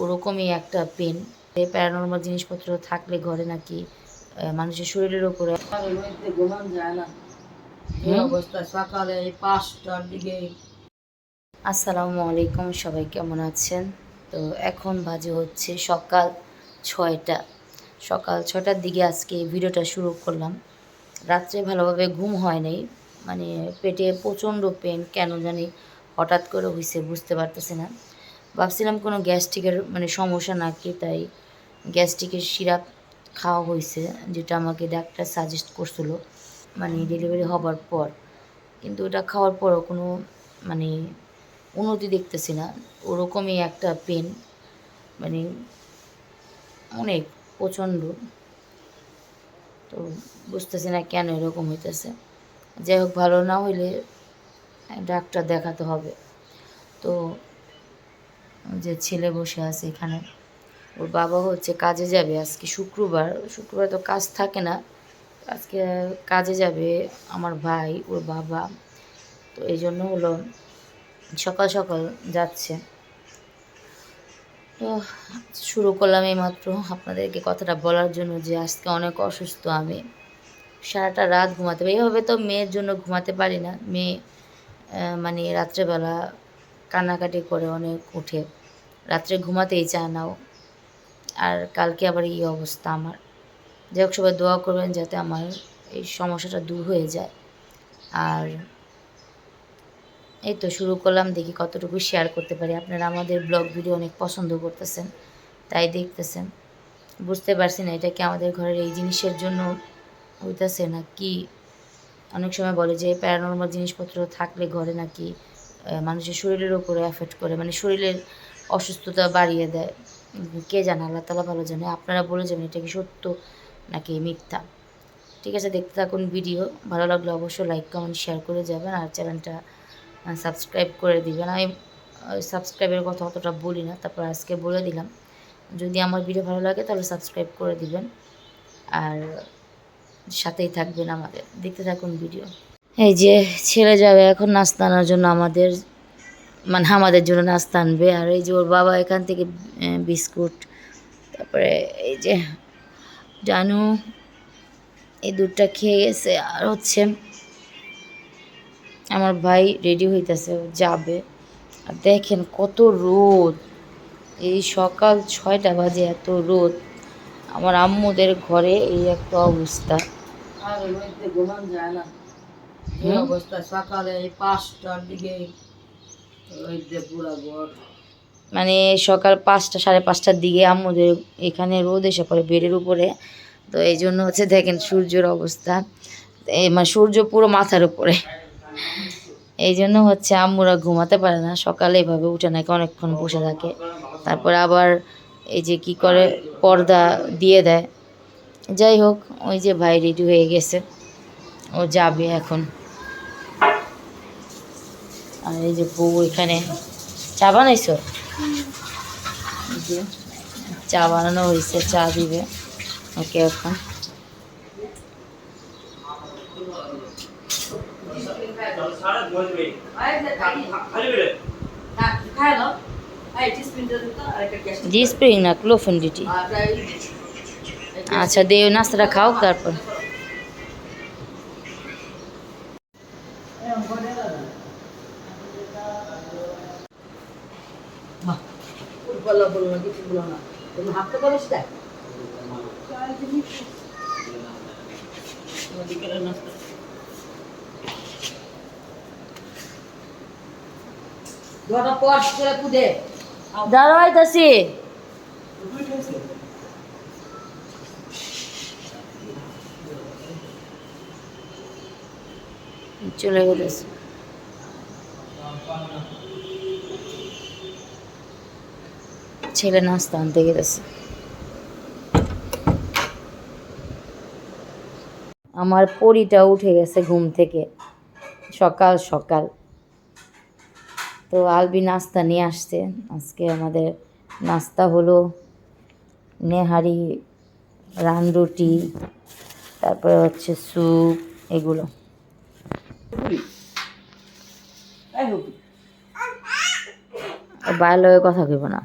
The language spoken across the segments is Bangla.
ওরকমই একটা পেন প্যারানর্মাল জিনিসপত্র থাকলে ঘরে নাকি মানুষের শরীরের উপরে ঘুমান যায় না। অবস্থা সকালে পাঁচটার দিকে। আসসালামু আলাইকুম সবাই কেমন আছেন? তো এখন বাজে হচ্ছে সকাল ছয়টা। সকাল ছটার দিকে আজকে ভিডিওটা শুরু করলাম। রাত্রে ভালোভাবে ঘুম হয় নাই। মানে পেটে প্রচণ্ড পেন কেন জানি হঠাৎ করে হয়েছে বুঝতে পারতেছি না। ভাবছিলাম কোনো গ্যাস্ট্রিকের মানে সমস্যা নাকি, তাই গ্যাস্ট্রিকের সিরাপ খাওয়া হয়েছে, যেটা আমাকে ডাক্তার সাজেস্ট করছিল মানে ডেলিভারি হবার পর। কিন্তু ওটা খাওয়ার পরও কোনো মানে উন্নতি দেখতেছি না। ওরকমই একটা পেন মানে অনেক, প্রচণ্ড। তো বুঝতেছি না কেন এরকম হইতেছে। যাই হোক, ভালো না হইলে ডাক্তার দেখাতে হবে। তো যে ছেলে বসে আছে এখানে। ওর বাবা হচ্ছে কাজে যাবে আজকে শুক্রবার। শুক্রবার তো কাজ থাকে না। আজকে কাজে যাবে আমার ভাই, ওর বাবা। তো এই জন্য হলো সকাল সকাল যাচ্ছে। তো শুরু করলাম এই মাত্র আপনাদেরকে কথাটা বলার জন্য যে আজকে অনেক অসুস্থ আমি। সারাটা রাত ঘুমাতে পারি। এভাবে তো মেয়ের জন্য ঘুমাতে পারি না। মেয়ে মানে রাত্রেবেলা কান্নাকাটি করে অনেক উঠে। রাত্রে ঘুমাতেই চায় না ও। আর কালকে আবার এই অবস্থা আমার। যাই হোক, সবাই দোয়া করবেন যাতে আমার এই সমস্যাটা দূর হয়ে যায়। আর এই তো শুরু করলাম, দেখি কতটুকু শেয়ার করতে পারি। আপনারা আমাদের ব্লগ ভিডিও অনেক পছন্দ করতেছেন, তাই দেখতেছেন। বুঝতে পারছি না, এটা কি আমাদের ঘরের এই জিনিসের জন্য হইতেছে না কি অনেক সময় বলে যে প্যারানর্মাল জিনিসপত্র থাকলে ঘরে নাকি মানুষের শরীরের উপরে এফেক্ট করে মানে শরীরের অসুস্থতা বাড়িয়ে দেয়। কে জানে, আল্লাহ তালা ভালো জানে। আপনারা বলে যাবেন, এটা কি সত্য নাকি মিথ্যা? ঠিক আছে, দেখতে থাকুন ভিডিও ভালো লাগলে অবশ্যই লাইক কমেন্ট শেয়ার করে যাবেন আর চ্যানেলটা সাবস্ক্রাইব করে দিবেন। আমি সাবস্ক্রাইবের কথা অতটা বলি না, তারপর আজকে বলে দিলাম। যদি আমার ভিডিও ভালো লাগে তাহলে সাবস্ক্রাইব করে দিবেন। আর সাথেই থাকবেন আমাদের। দেখতে থাকুন ভিডিও এই যে ছেলে যাবে এখন নাস্তা আনার জন্য আমাদের মানে আমাদের জন্য নাস্তা আনবে। আর এই যে ওর বাবা এখান থেকে বিস্কুট, তারপরে এই যে জানু, এই দুধটা খেয়ে গেছে। আর হচ্ছে আমার ভাই রেডি হইতেছে যাবে। আর দেখেন কত রোদ। এই সকাল ছয়টা বাজে এত রোদ। আমার আম্মুদের ঘরে এই একটা অবস্থা। যায় না। এই অবস্থা? সকালে পাঁচটার দিকে ওই যে পুরা ঘর। মানে সকাল পাঁচটা সাড়ে পাঁচটার দিকে আম্মুদের এখানে রোদ এসে পড়ে বেডের উপরে। তো এই জন্য হচ্ছে দেখেন সূর্যের অবস্থা। মানে সূর্য পুরো মাথার উপরে। এই জন্য হচ্ছে আম্মুরা ঘুমাতে পারে না। সকালে এভাবে উঠে নাকি অনেকক্ষণ বসে থাকে। তারপর আবার এই যে কি করে পর্দা দিয়ে দেয়। যাই হোক ওই যে ভাই রেডি হয়ে গেছে। ও যাবে এখন। আর এই যে বউ এখানে, চা বানাইছো? চা বানানো হয়েছে, চা দিবে। ওকে, এখন। না আচ্ছা দে ওই নাস্তাটা খাও, তারপর। বলো না কিছু বলো না। তুমি হাঁটতে দাঁড়াইতাছি চলে গেছে। ছেলে নাস্তা আনতে গেছে। আমার পরিটা উঠে গেছে ঘুম থেকে। সকাল সকাল। তো আলবি নাস্তা নিয়ে আসছে। আজকে আমাদের নাস্তা হলো নেহারি রান রুটি তারপরে হচ্ছে স্যুপ এগুলো। লগে কথা কইব না।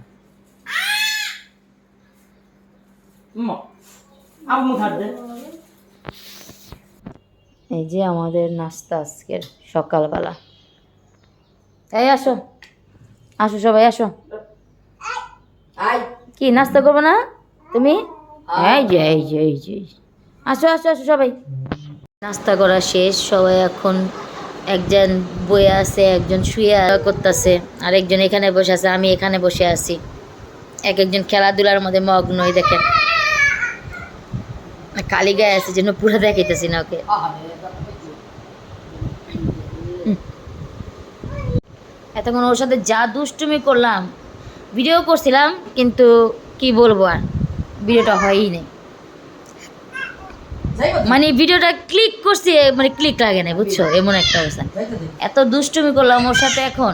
এই যে আমাদের নাস্তা আজকের সকালবেলা। এই আসো। আসো সবাই আসো। আই কি নাস্তা করব না তুমি? এই যে এই যে এই যে আসো আসো আসো সবাই। নাস্তা করা শেষ। সবাই এখন একজন বয়ে আছে একজন শুয়ে করতেছে আর একজন এখানে বসে আছে আমি এখানে বসে আছি। এক একজন খেলাধুলার মধ্যে মগ্ন দেখেন। কালি গায়ে আছে, যেন পুরো দেখাইতেছি না ওকে। এতক্ষণ ওর সাথে যা দুষ্টুমি করলাম, ভিডিও করছিলাম, কিন্তু কি বলব আর, ভিডিওটা হয়ই নেই। মানে ভিডিওটা ক্লিক করছি মানে ক্লিক লাগে না বুঝছ? এমন একটা অবস্থা। এত দুষ্টুমি করলাম ওর সাথে এখন।